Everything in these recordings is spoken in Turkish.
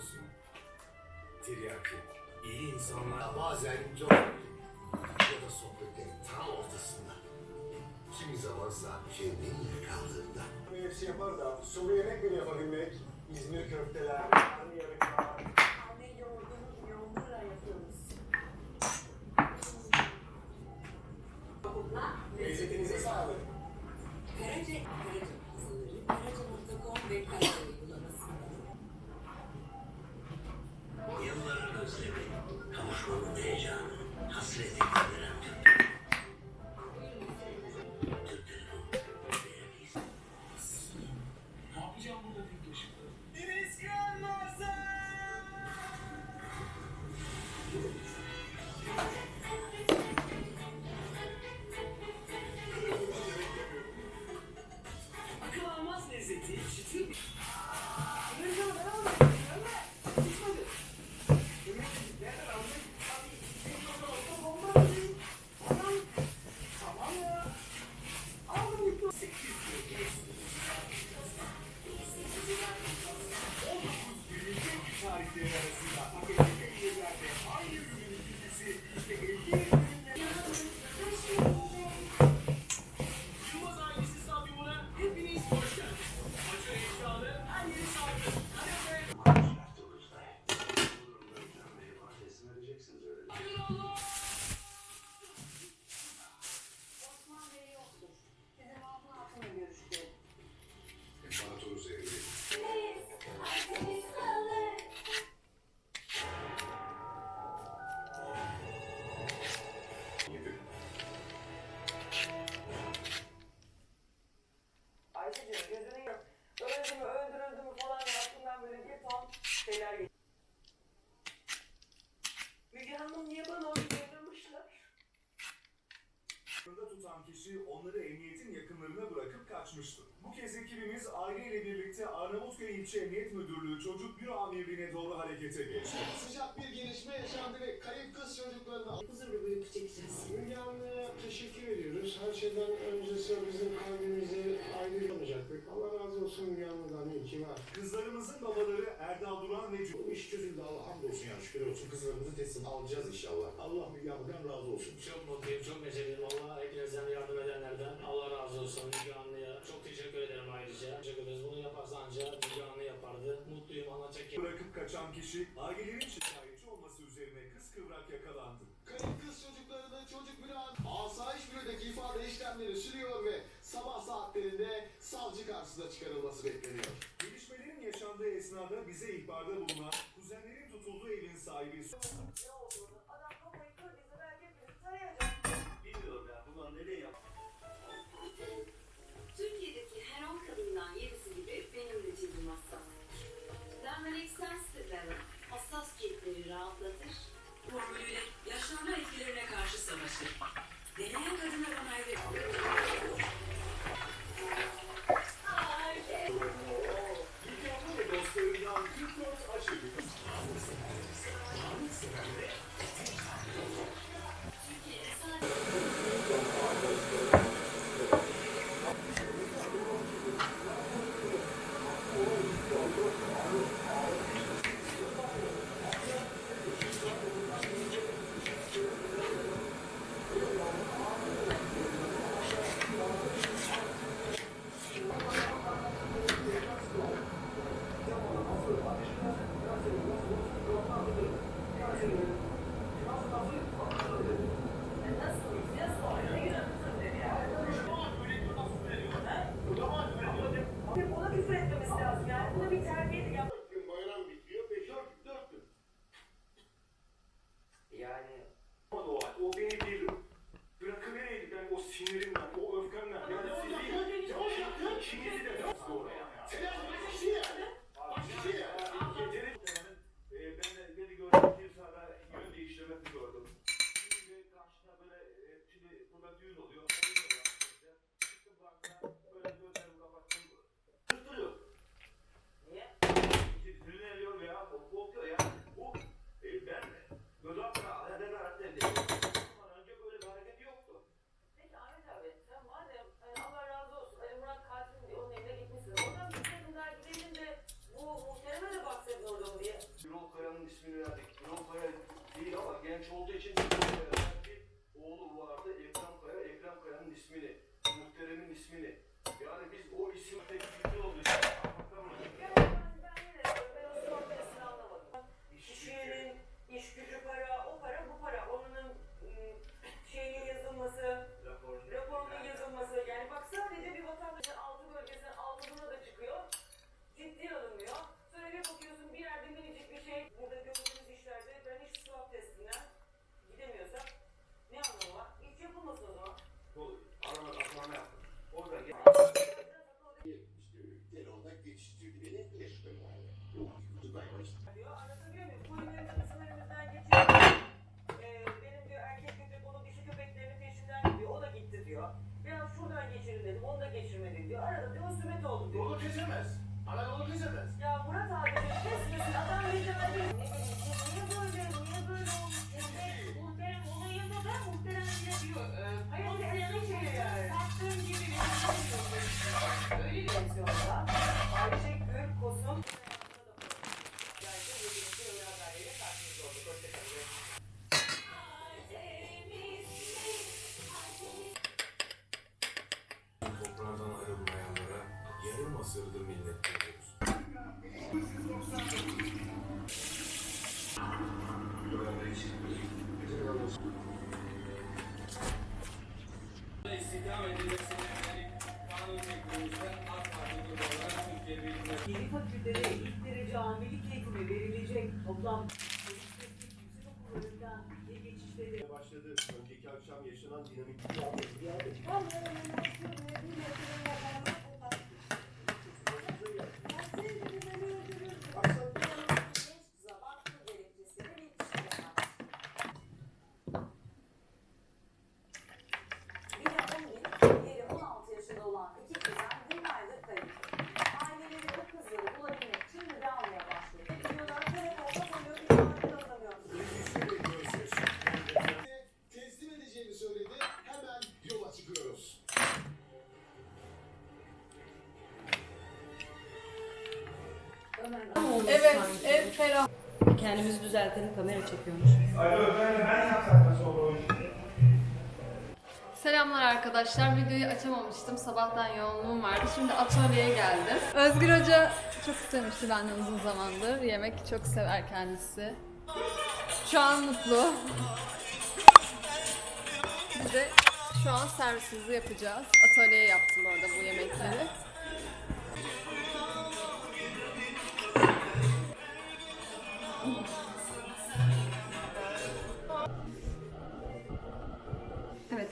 olsun. Tiryaki, iyi insanlar bazen çok ya da sohbetlerin tam ortasında. Kimi zamansa kendin kaldığında. Hepsi yapar da sulu yemek bile yapabilmek, İzmir köfteler, karnıyarıklar, kişi onları emniyetin yakınlarına bırakıp kaçmıştı. Bu kez ekibimiz aileyle birlikte Arnavutköy İlçe Emniyet Müdürlüğü Çocuk Büro Amirliğine doğru harekete geçti. Sıcak bir gelişme yaşandı ve kayıp kız çocuklarını Huzurlu bir uyku çekeceğiz. Müge teşekkür ediyoruz. Her şeyden öncesi bizim kalbimizi ayrılmayacaktık. Olsun Müge Anlı'dan iyi ki var. Kızlarımızın babaları Erdal Duran ve Bu iş çözüldü Allah hamdolsun ya şükür olsun. Kızlarımızı teslim alacağız inşallah. Allah Anlı'dan razı olsun. Çok mutluyum, çok neşeliyim. Allah hepinizden yardım edenlerden. Allah razı olsun Müge Anlı'ya. Çok teşekkür ederim ayrıca. Teşekkür ederiz. Bunu yaparsa ancak Müge Anlı yapardı. Mutluyum, anlatacak bırakıp kaçan kişi ailelerin şikayetçi karşısına çıkarılması bekleniyor. Gelişmelerin yaşandığı esnada bize ihbarda bulunan kuzenlerin tutulduğu evin sahibi Başladı. Önceki akşam yaşanan dinamik Diğeri Evet, ev ferah. Kendimizi düzeltelim kamera çekiyormuş. Selamlar arkadaşlar. Videoyu açamamıştım. Sabahtan yoğunluğum vardı. Şimdi atölyeye geldim. Özgür Hoca çok istemişti benden uzun zamandır. Yemek çok sever kendisi. Şu an mutlu. Biz de şu an servisimizi yapacağız. Atölyeye yaptım orada bu yemekleri.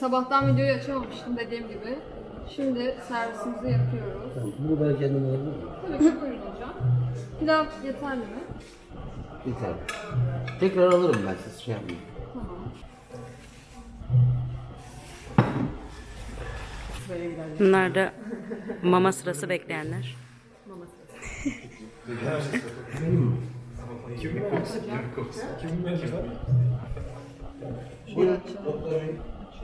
Sabahtan videoyu açamamıştım dediğim gibi. Şimdi servisimizi yapıyoruz. Bunu ben kendim alabilir miyim? Tabii ki buyurun hocam. Pilav yeterli mi? Tane. Tekrar alırım ben siz şey yapmayın. Tamam. Bunlar da mama sırası bekleyenler.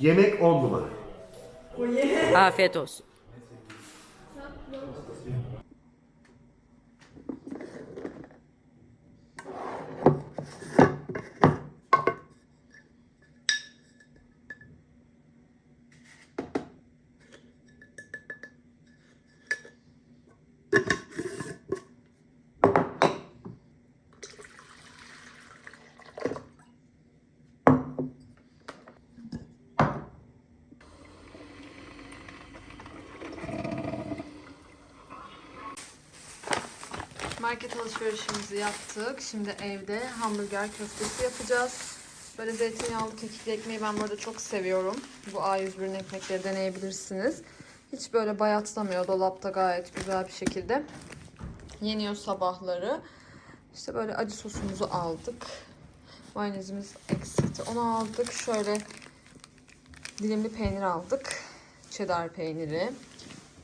Yemek on numara. Afiyet olsun. Market alışverişimizi yaptık. Şimdi evde hamburger köftesi yapacağız. Böyle zeytinyağlı kekikli ekmeği ben burada çok seviyorum. Bu A101'in ekmekleri deneyebilirsiniz. Hiç böyle bayatlamıyor. Dolapta gayet güzel bir şekilde yeniyor sabahları. İşte böyle acı sosumuzu aldık. Mayonezimiz eksikti. Onu aldık. Şöyle dilimli peynir aldık. Cheddar peyniri.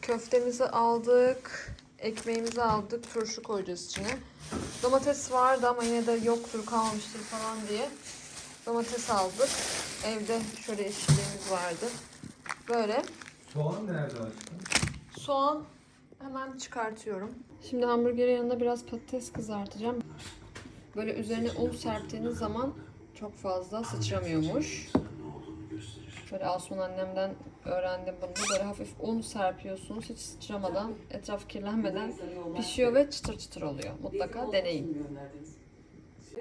Köftemizi aldık. Ekmeğimizi aldık. Turşu koyacağız içine. Domates vardı ama yine de yoktur kalmıştır falan diye. Domates aldık. Evde şöyle yeşilliğimiz vardı. Böyle. Soğan nerede aşkım? Soğan hemen çıkartıyorum. Şimdi hamburgerin yanında biraz patates kızartacağım. Böyle üzerine un serptiğiniz zaman çok fazla sıçramıyormuş. Böyle Asuman annemden öğrendim bunu. Böyle hafif un serpiyorsunuz hiç sıçramadan, etraf kirlenmeden pişiyor ve çıtır çıtır oluyor. Mutlaka deneyin.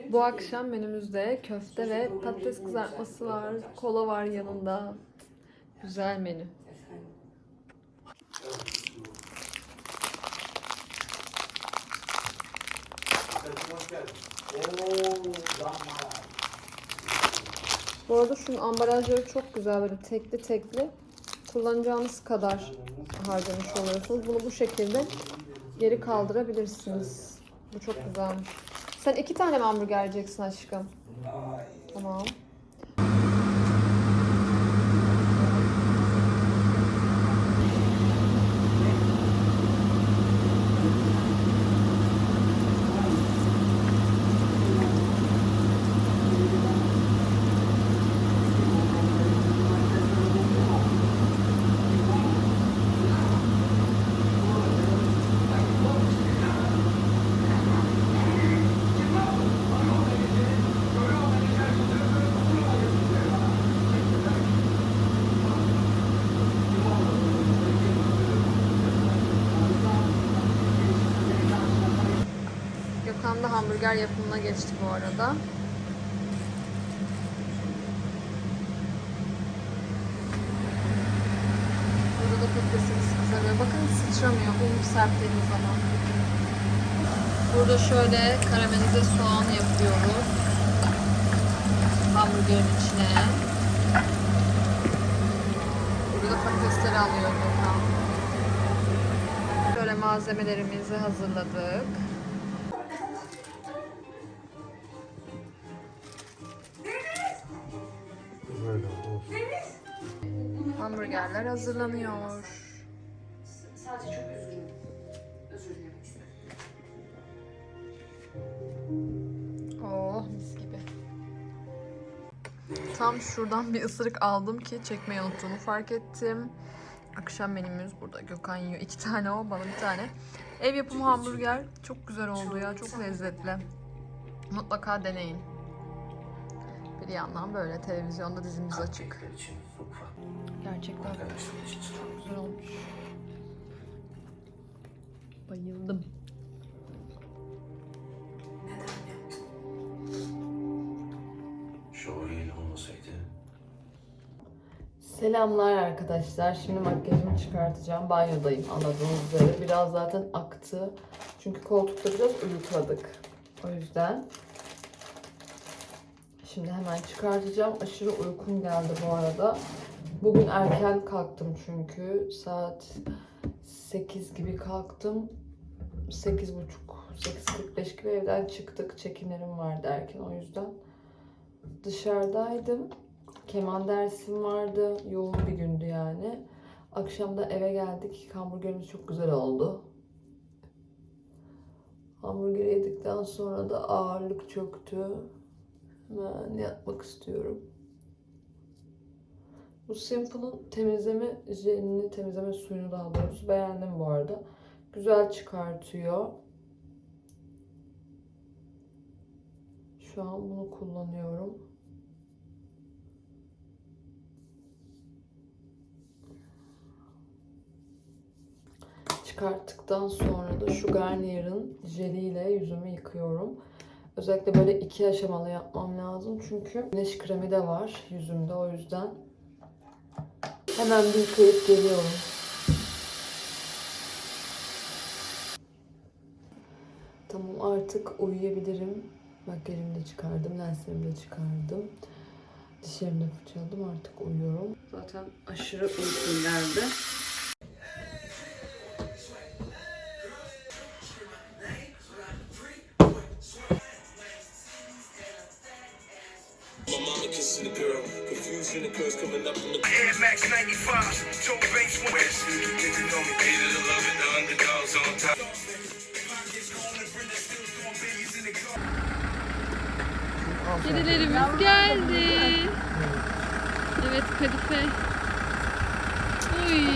Bu akşam menümüzde köfte ve patates kızartması var. Kola var yanında. Güzel menü. Bu arada şunun ambalajları çok güzel böyle tekli tekli. Kullanacağınız kadar harcamış oluyorsunuz. Bunu bu şekilde geri kaldırabilirsiniz. Bu çok güzelmiş. Sen iki tane mi hamburger yiyeceksin aşkım? Tamam. Gökhan da hamburger yapımına geçti bu arada. Burada da kızarıyor. Bakın sıçramıyor un serptiğiniz zaman. Burada şöyle karamelize soğan yapıyoruz. Hamburgerin içine. Burada da patatesleri alıyor Gökhan. Şöyle malzemelerimizi hazırladık. Hazırlanıyor. Sadece çok üzgünüm. Özür dilemek istedim. Oh mis gibi. Tam şuradan bir ısırık aldım ki çekmeyi unuttuğumu fark ettim. Akşam menümüz burada. Gökhan yiyor. iki tane o, bana bir tane. Ev yapımı hamburger çok güzel oldu ya. Çok lezzetli. Mutlaka deneyin. Bir yandan böyle televizyonda dizimiz açık. Gerçekten arkadaşlar için çok güzel olmuş. Bayıldım. Selamlar arkadaşlar. Şimdi makyajımı çıkartacağım. Banyodayım anladığınız üzere. Biraz zaten aktı. Çünkü koltukta biraz uyukladık. O yüzden. Şimdi hemen çıkartacağım. Aşırı uykum geldi bu arada. Bugün erken kalktım çünkü. Saat 8 gibi kalktım. 8.30 8.45 gibi evden çıktık. Çekimlerim vardı erken o yüzden. Dışarıdaydım. Keman dersim vardı. Yoğun bir gündü yani. Akşam da eve geldik. Hamburgerimiz çok güzel oldu. Hamburger yedikten sonra da ağırlık çöktü. Ben yatmak istiyorum. Bu Simple'ın temizleme jelini, temizleme suyunu daha doğrusu beğendim bu arada. Güzel çıkartıyor. Şu an bunu kullanıyorum. Çıkarttıktan sonra da şu Garnier'ın jeliyle yüzümü yıkıyorum. Özellikle böyle iki aşamalı yapmam lazım çünkü güneş kremi de var yüzümde o yüzden. Hemen bir yıkayıp geliyorum. Tamam artık uyuyabilirim. Makyajımı da çıkardım, lenslerimi de çıkardım. Dişlerimi de fırçaladım artık uyuyorum. Zaten aşırı uykum geldi. Air Max 95, Joe Banks. Get to know me. Hated to love it, the underdogs on top. Kedilerimiz geldi. Evet kadife. Uy.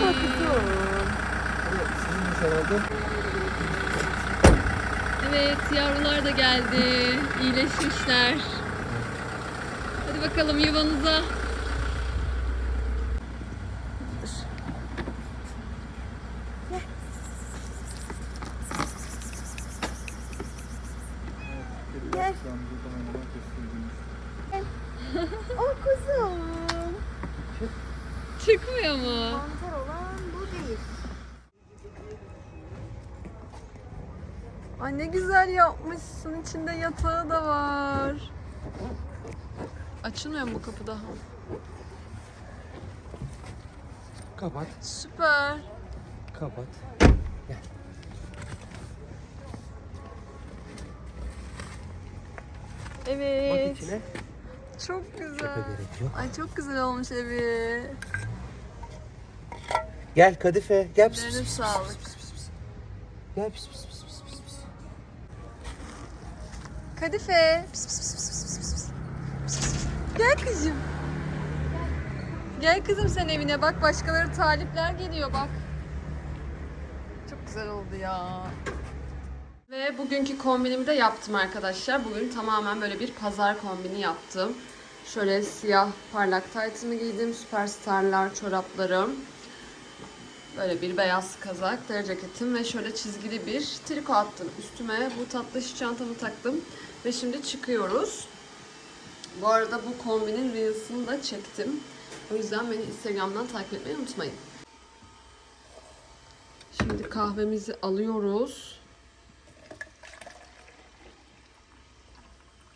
Evet yavrular da geldi. İyileşmişler. Hadi bakalım yuvanıza. O kuzum. Çıkmıyor mu? Mantar olan bu değil. Ay ne güzel yapmışsın. İçinde yatağı da var. Açılmıyor mu bu kapı daha? Kapat. Süper. Kapat. Evet. içine. Çok güzel. Ay çok güzel olmuş evi. Gel Kadife. Gel pis pis Ellerine pis. sağlık. Gel pis pis pis pis pis pis. Kadife. Pis, pis, pis, pis, pis, pis, pis. Pis, pis, pis. Gel kızım. Gel kızım sen evine bak başkaları talipler geliyor bak. Çok güzel oldu ya. Ve bugünkü kombinimi de yaptım arkadaşlar. Bugün tamamen böyle bir pazar kombini yaptım. Şöyle siyah parlak taytımı giydim. Süperstarlar çoraplarım. Böyle bir beyaz kazak, deri ceketim ve şöyle çizgili bir triko attım üstüme. Bu tatlış çantamı taktım ve şimdi çıkıyoruz. Bu arada bu kombinin reels'ını da çektim. O yüzden beni Instagram'dan takip etmeyi unutmayın. Şimdi kahvemizi alıyoruz.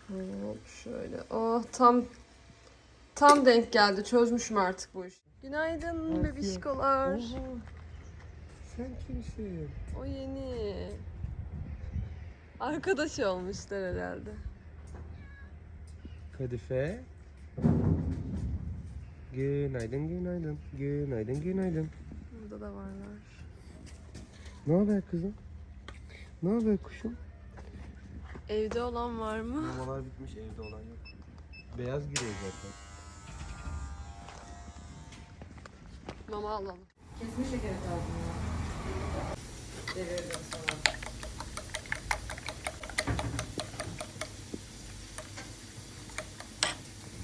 Hop şöyle. Oh tam tam denk geldi. Çözmüşüm artık bu işi. Günaydın bebişkolar. Sen kimsin? O yeni. Arkadaş olmuşlar herhalde. Kadife. Günaydın, günaydın. Günaydın, günaydın. Burada da varlar. Ne haber kızım? Ne haber kuşum? Evde olan var mı? Mamalar bitmiş, evde olan yok. Beyaz giriyor zaten. Mama alalım.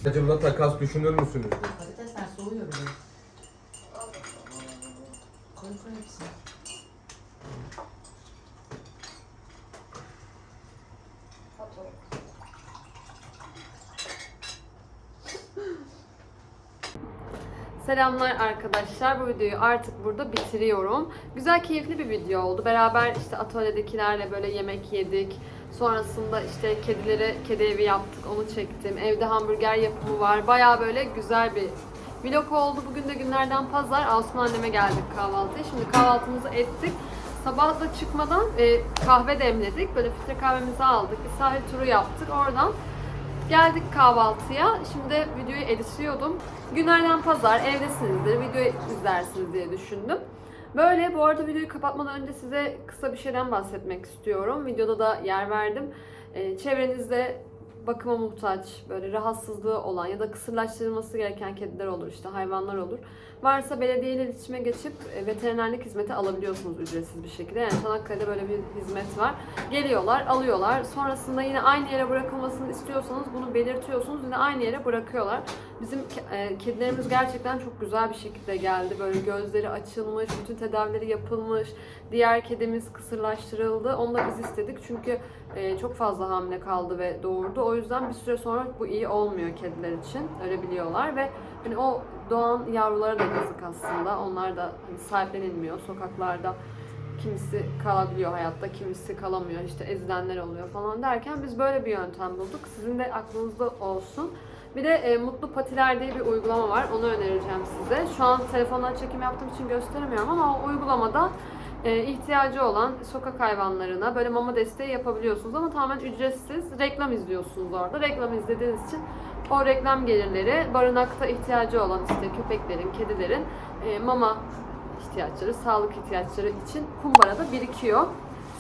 Acımda takas düşünür müsünüz? Patatesler soğuyor bile. Selamlar arkadaşlar. Bu videoyu artık burada bitiriyorum. Güzel, keyifli bir video oldu. Beraber işte atölyedekilerle böyle yemek yedik. Sonrasında işte kedilere kedi evi yaptık. Onu çektim. Evde hamburger yapımı var. Baya böyle güzel bir vlog oldu. Bugün de günlerden pazar. Asuman anneme geldik kahvaltıya. Şimdi kahvaltımızı ettik. Sabah da çıkmadan e, kahve demledik. Böyle filtre kahvemizi aldık. Bir sahil turu yaptık. Oradan Geldik kahvaltıya. Şimdi videoyu editliyordum. Günlerden pazar evdesinizdir. Videoyu izlersiniz diye düşündüm. Böyle bu arada videoyu kapatmadan önce size kısa bir şeyden bahsetmek istiyorum. Videoda da yer verdim. Ee, çevrenizde bakıma muhtaç, böyle rahatsızlığı olan ya da kısırlaştırılması gereken kediler olur, işte hayvanlar olur. Varsa belediyeyle iletişime geçip e, veterinerlik hizmeti alabiliyorsunuz ücretsiz bir şekilde. Yani Çanakkale'de böyle bir hizmet var. Geliyorlar, alıyorlar. Sonrasında yine aynı yere bırakılmasını istiyorsanız bunu belirtiyorsunuz. Yine aynı yere bırakıyorlar. Bizim e, kedilerimiz gerçekten çok güzel bir şekilde geldi. Böyle gözleri açılmış, bütün tedavileri yapılmış. Diğer kedimiz kısırlaştırıldı. Onu da biz istedik çünkü e, çok fazla hamile kaldı ve doğurdu. O yüzden bir süre sonra bu iyi olmuyor kediler için. Öyle biliyorlar ve hani o doğan yavrulara da yazık aslında. Onlar da hani sahiplenilmiyor sokaklarda. Kimisi kalabiliyor hayatta, kimisi kalamıyor. İşte ezilenler oluyor falan derken biz böyle bir yöntem bulduk. Sizin de aklınızda olsun. Bir de e, Mutlu Patiler diye bir uygulama var. Onu önereceğim size. Şu an telefondan çekim yaptığım için gösteremiyorum ama o uygulamada e, ihtiyacı olan sokak hayvanlarına böyle mama desteği yapabiliyorsunuz ama tamamen ücretsiz reklam izliyorsunuz orada. Reklam izlediğiniz için O reklam gelirleri barınakta ihtiyacı olan işte köpeklerin, kedilerin e, mama ihtiyaçları, sağlık ihtiyaçları için kumbarada birikiyor.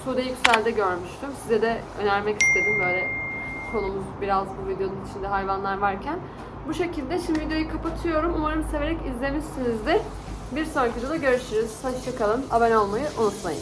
Sude Yüksel'de görmüştüm. Size de önermek istedim böyle konumuz biraz bu videonun içinde hayvanlar varken. Bu şekilde şimdi videoyu kapatıyorum. Umarım severek izlemişsinizdir. Bir sonraki videoda görüşürüz. Hoşçakalın. Abone olmayı unutmayın.